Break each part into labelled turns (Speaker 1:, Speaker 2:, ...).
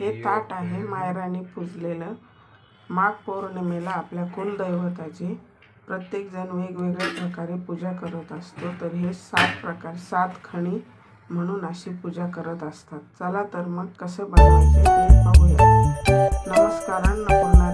Speaker 1: हे ताट आहे मायराने पूजलेलं. माघ पौर्णिमेला आपल्या कुलदैवताची प्रत्येकजण वेगवेगळ्या प्रकारे पूजा करत असतो. तर हे सात प्रकार सात खणी म्हणून अशी पूजा करत असतात. चला तर मग कसं बनवायचे ते पाहूया. नमस्कार अन्नपूर्णा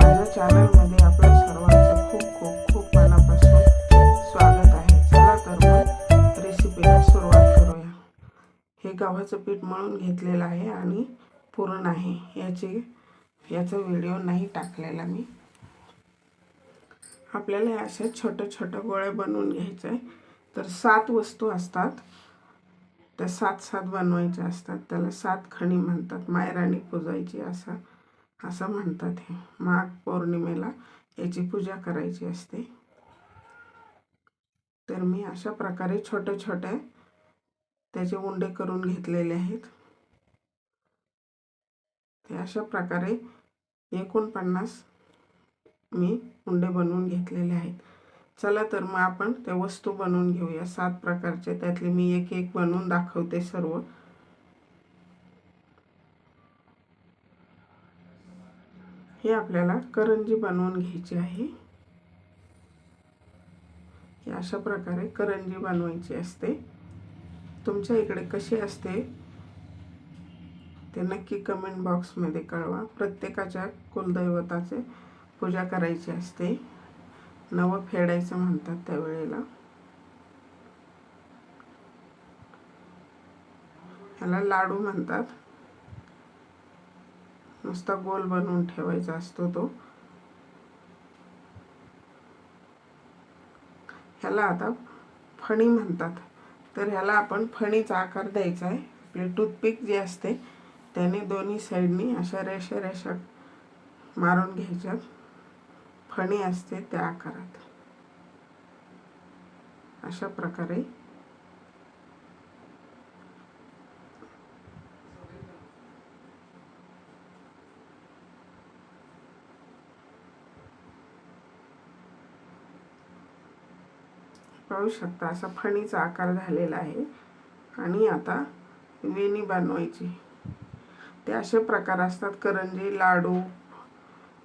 Speaker 1: माझ्या चॅनलमध्ये आपल्या सर्वांचं खूप खूप खूप मनापासून स्वागत आहे. चला तर मग रेसिपीला सुरुवात करूया. हे गव्हाचं पीठ मळून घेतलेलं आहे आणि पूर्ण आहे याची याचा व्हिडिओ नाही टाकलेला मी. आपल्याला असे छोटे छोटे गोळे बनवून घ्यायचे आहे तर सात वस्तू असतात. त्या सात सात बनवायच्या असतात. त्याला सात खणी म्हणतात. मायराणी पूजायची असं असं म्हणतात हे. माघ पौर्णिमेला याची पूजा करायची असते. तर मी अशा प्रकारे छोटे छोटे त्याचे उंडे करून घेतलेले आहेत. ते अशा प्रकारे एकोणपन्नास मी उंडे बनवून घेतलेले आहेत. चला तर मग आपण त्या वस्तू बनवून घेऊया. सात प्रकारचे. त्यातले मी एक एक बनवून दाखवते सर्व. हे आपल्याला करंजी बनवून घ्यायची आहे. अशा प्रकारे करंजी बनवायची असते. तुमच्या इकडे कशी असते? ते नक्की कमेंट बॉक्समध्ये कळवा. प्रत्येकाच्या कुलदैवताचे पूजा करायची असते. नवं फेडायचं म्हणतात त्यावेळेला ह्याला लाडू म्हणतात. नुसता गोल बनवून ठेवायचा असतो तो. ह्याला आता फणी म्हणतात. तर ह्याला आपण फणीचा आकार द्यायचा आहे. आपली टूथपिक जी असते त्याने दोन्ही साईडनी अशा रेषा रेषा मारून घ्यायच्यात. फणी असते त्या आकारात. अशा प्रकारे. पाहू शकता असा फणीचा आकार झालेला आहे. आणि आता वेणी बनवायची. ते असे प्रकार असतात. करंजी लाडू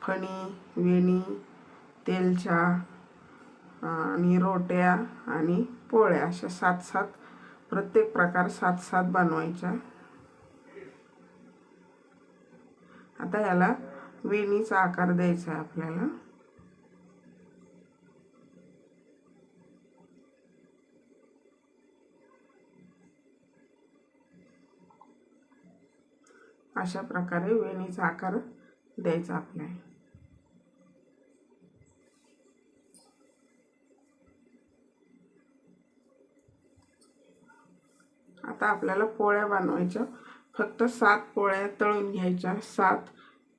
Speaker 1: फणी वेणी तेलच्या आणि रोट्या आणि पोळ्या अशा सात सात प्रत्येक प्रकार सात सात बनवायच्या. आता याला वेणीचा आकार द्यायचा आहे आपल्याला. अशा प्रकारे वेणीचा आकार द्यायचा आपल्याला. आता आपल्याला पोळ्या बनवायच्या. फक्त सात पोळ्या तळून घ्यायच्या. सात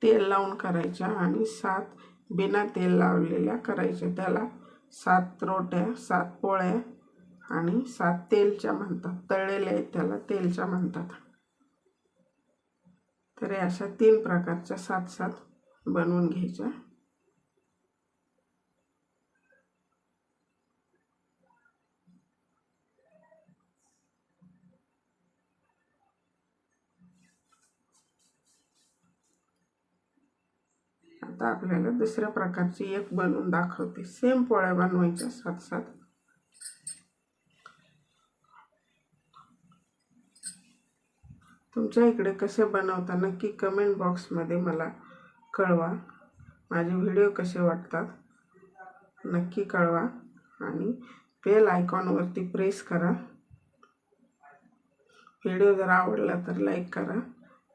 Speaker 1: तेल लावून करायच्या आणि सात बिना तेल लावलेल्या करायच्या. त्याला सात रोट्या सात पोळ्या आणि सात तेलच्या म्हणतात. तळलेल्या आहेत त्याला तेलच्या म्हणतात. तर अशा तीन प्रकारच्या सात सात बनवून घ्यायच्या. आता आपल्याला दुसऱ्या प्रकारची एक बनवून दाखवते. सेम पोळ्या बनवायच्या सात सात. तुमच्या इकडे कसे बनवता नक्की कमेंट बॉक्समध्ये मला कळवा. माझे व्हिडिओ कसे वाटतात नक्की कळवा. आणि बेल आयकॉनवरती प्रेस करा. व्हिडिओ जर आवडला तर लाईक करा.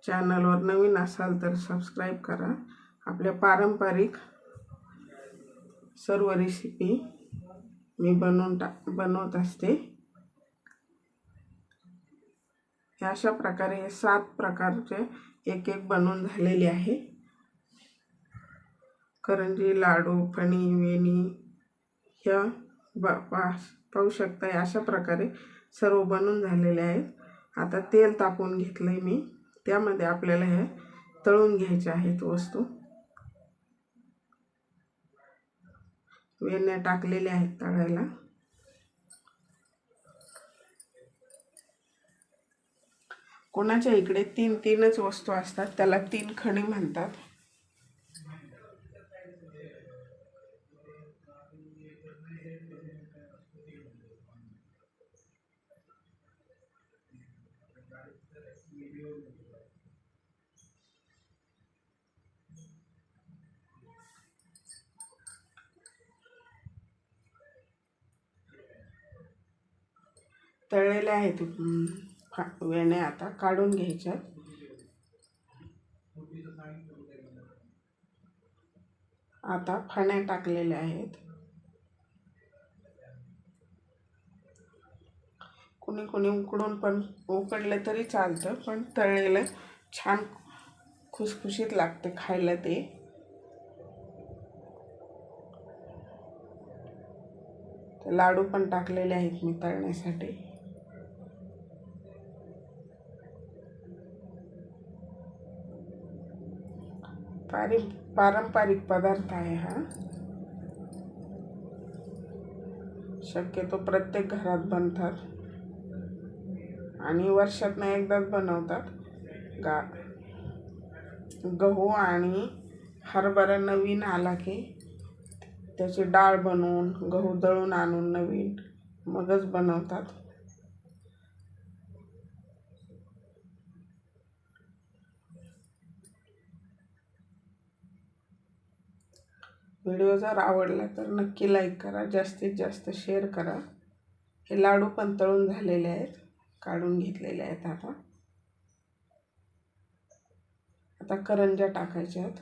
Speaker 1: चॅनलवर नवीन असाल तर सबस्क्राईब करा. आपल्या पारंपरिक सर्व रेसिपी मी बनवून टा बनवत असते. हे अशा प्रकारे हे सात प्रकारचे एक एक बनवून झालेले आहे. करंजी लाडू फणी वेणी ह्या ब पाहू शकता अशा प्रकारे सर्व बनवून झालेले आहेत. आता तेल तापवून घेतलं आहे मी. त्यामध्ये आपल्याला हे तळून घ्यायचे आहेत वस्तू. वेण्या टाकलेल्या आहेत तळायला. कोणाच्या इकडे तीन तीनच वस्तू असतात त्याला तीन खणी म्हणतात. तळलेले आहेत. का वेण्या आता काढून घ्यायच्यात. आता फण्या टाकलेल्या आहेत. कुणी कुणी उकडून पण उकडलं तरी चालतं पण तळलेलं छान खुसखुशीत लागते खायला ते. लाडू पण टाकलेले आहेत मी तळण्यासाठी. पारि पारंपरिक पदार्थ आहे हा. शक्यतो प्रत्येक घरात बनतात. आणि वर्षातनं एकदाच बनवतात. गा गहू आणि हरभरा नवीन आला की त्याची डाळ बनवून गहू दळून आणून नवीन मगच बनवतात. व्हिडिओ जर आवडला तर नक्की लाईक करा जास्तीत जास्त शेअर करा. हे लाडू पण तळून झालेले आहेत काढून घेतलेले आहेत आता. आता करंज्या टाकायच्या आहेत.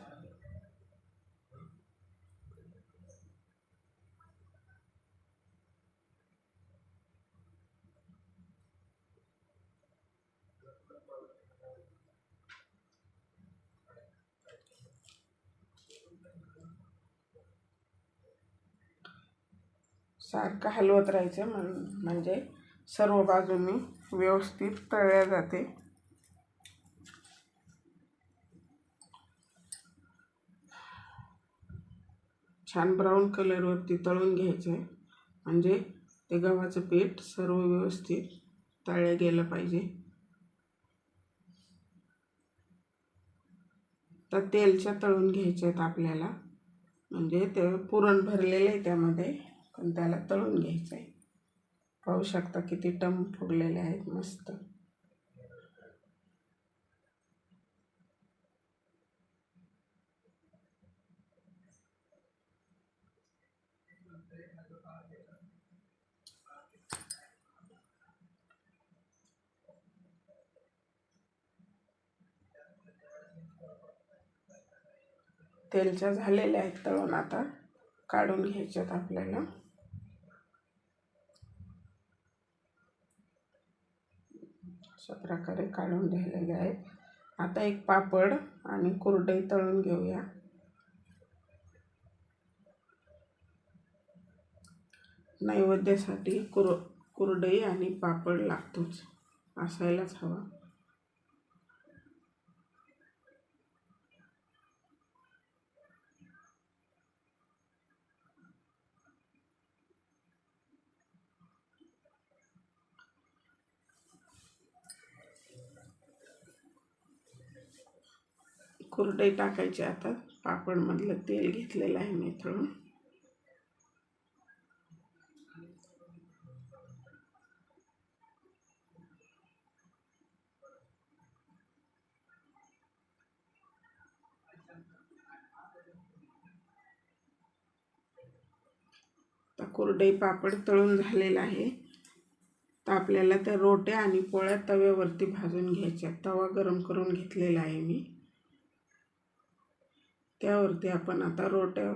Speaker 1: सारखं हलवत राहायचं म्हण म्हणजे सर्व बाजूंनी व्यवस्थित तळल्या जाते. छान ब्राऊन कलरवरती तळून घ्यायचं आहे म्हणजे ते गव्हाचं पीठ सर्व व्यवस्थित तळलं गेलं पाहिजे. तर तेलच्या तळून घ्यायचे आहेत आपल्याला. म्हणजे ते पुरण भरलेलं आहे त्यामध्ये. पण त्याला तळून घ्यायचं आहे पाहू शकता किती टम फुगलेले आहेत मस्त. तेलच्या झालेल्या आहेत तळून आता. काढून घ्यायच्यात आपल्याला. अशा प्रकारे काढून ठेवलेले आहेत. आता एक पापड आणि कुरडई तळून घेऊया. नैवेद्यासाठी कुर कुरडई आणि पापड लागतोच. असायलाच हवा. कुरडई टाकायची आता. पापडमधलं तेल घेतलेलं आहे मी थोडं आता कुरडई पापड तळून झालेला आहे. तर आपल्याला त्या रोट्या आणि पोळ्या तव्यावरती भाजून घ्यायच्या. तवा गरम करून घेतलेला आहे मी. त्यावरती आपण आता रोट्या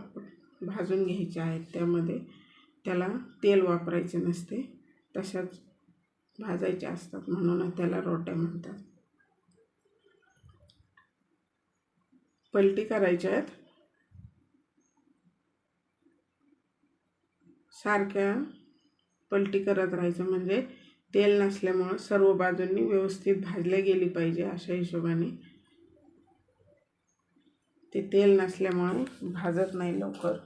Speaker 1: भाजून घ्यायच्या आहेत. त्यामध्ये त्याला तेल वापरायचे नसते. तशाच भाजायच्या असतात म्हणून त्याला रोट्या म्हणतात. पलटी करायच्या आहेत. सारख्या पलटी करत राहायचं म्हणजे तेल नसल्यामुळं सर्व बाजूंनी व्यवस्थित भाजल्या गेली पाहिजे अशा हिशोबाने. ते तेल नसल्यामुळे भाजत नाही लवकर.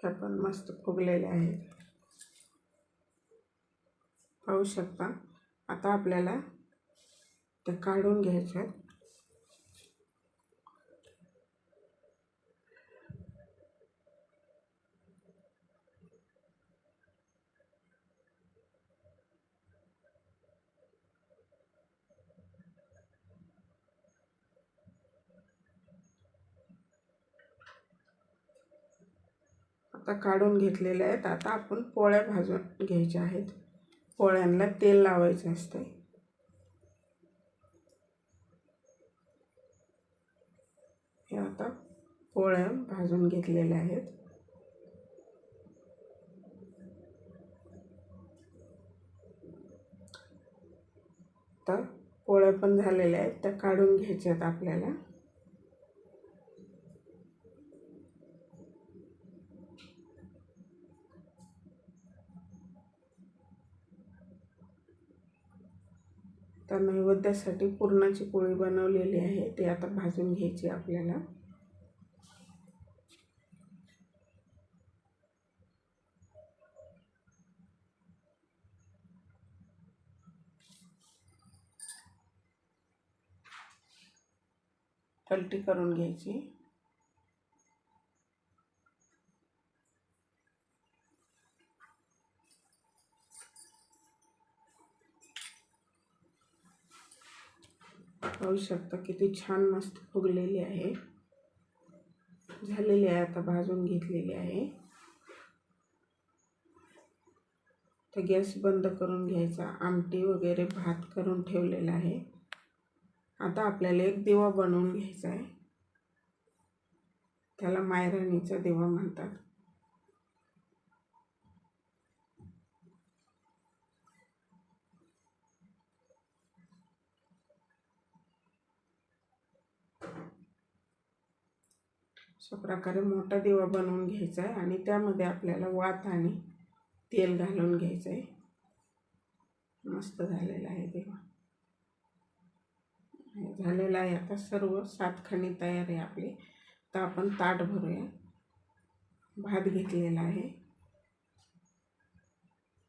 Speaker 1: ह्या पण मस्त फुगलेल्या आहेत पाहू शकता. आता आपल्याला त्या काढून घ्यायच्या आहेत आहेत आता काढून घेतलेले आहेत. आता आपण पोळ्या भाजून घ्यायच्या आहेत. पोळ्यांना तेल लावायचं असते हे आता पोळ्या भाजून घेतलेल्या आहेत. तर पोळ्या पण झालेल्या आहेत. त्या काढून घ्यायच्या आहेत आपल्याला. आता नैवेद्यासाठी पुरणाची पोळी बनवलेली आहे. ती आता भाजून घ्यायची आपल्याला. पलटी करून घ्यायची. पाहू शकता किती छान मस्त फुगलेली आहे. झालेली आहे आता भाजून घेतलेली आहे. तर गॅस बंद करून घ्यायचा. आमटी वगैरे भात करून ठेवलेला आहे. आता आपल्याला एक दिवा बनवून घ्यायचा आहे. त्याला मायराणीचा दिवा म्हणतात. अशा प्रकारे मोठा दिवा बनवून घ्यायचा आहे आणि त्यामध्ये आपल्याला वात आणि तेल घालून घ्यायचं आहे मस्त झालेला आहे दिवा. झालेला आहे आता सर्व सातखणी तयार आहे आपली. तर आपण ताट भरूया. भात घेतलेला आहे.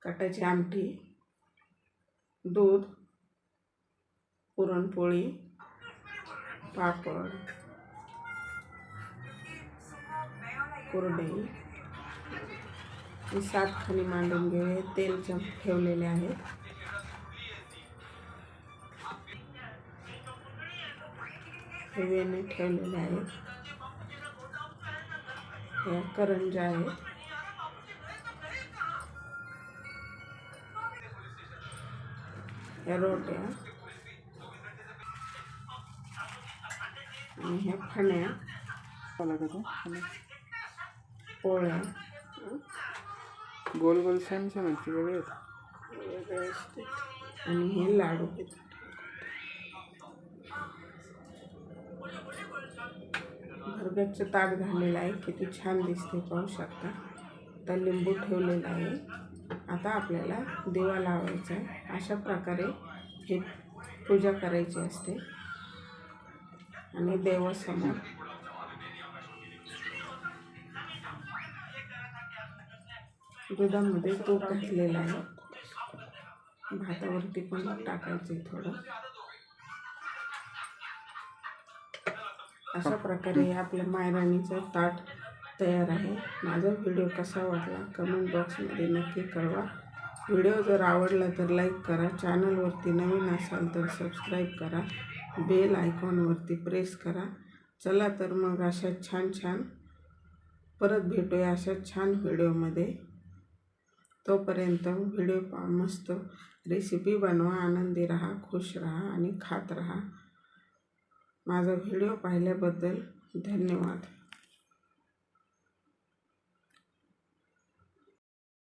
Speaker 1: कटाची आमटी दूध पुरणपोळी पापड. कोरडे. मी सात खाली मांडून घेऊया तेल चम ठेवलेले आहेत वेणे ठेवलेले आहेत या करंजा आहेत या रोट्या. आणि ह्या फण्या. पोळ्या
Speaker 2: गोल गोल सेम सेम आहेत वेगळे
Speaker 1: वेगळे असते आणि हे लाडू भरगतचं ताट झालेलं आहे किती छान दिसते पाहू शकता. तर लिंबू ठेवलेला आहे. आता आपल्याला दिवा लावायचा आहे. अशा प्रकारे हे पूजा करायची असते. आणि देवासमोर दुधामध्ये तो घातलेला आहे? भातावरती पण टाकायचं थोडं. अशा प्रकारे आपल्या मायराणीचं ताट तयार आहे. माझा व्हिडिओ कसा वाटला कमेंट बॉक्समध्ये नक्की कळवा. व्हिडिओ जर आवडला तर लाईक करा. चॅनलवरती नवीन असाल तर सबस्क्राईब करा. बेल आयकॉनवरती प्रेस करा. चला तर मग अशा छान छान परत भेटूया अशा छान व्हिडिओमध्ये. तोपर्यंत व्हिडिओ पा मस्त रेसिपी बनवा आनंदी राहा खुश राहा आणि खात राहा. माझा व्हिडिओ पाहिल्याबद्दल धन्यवाद.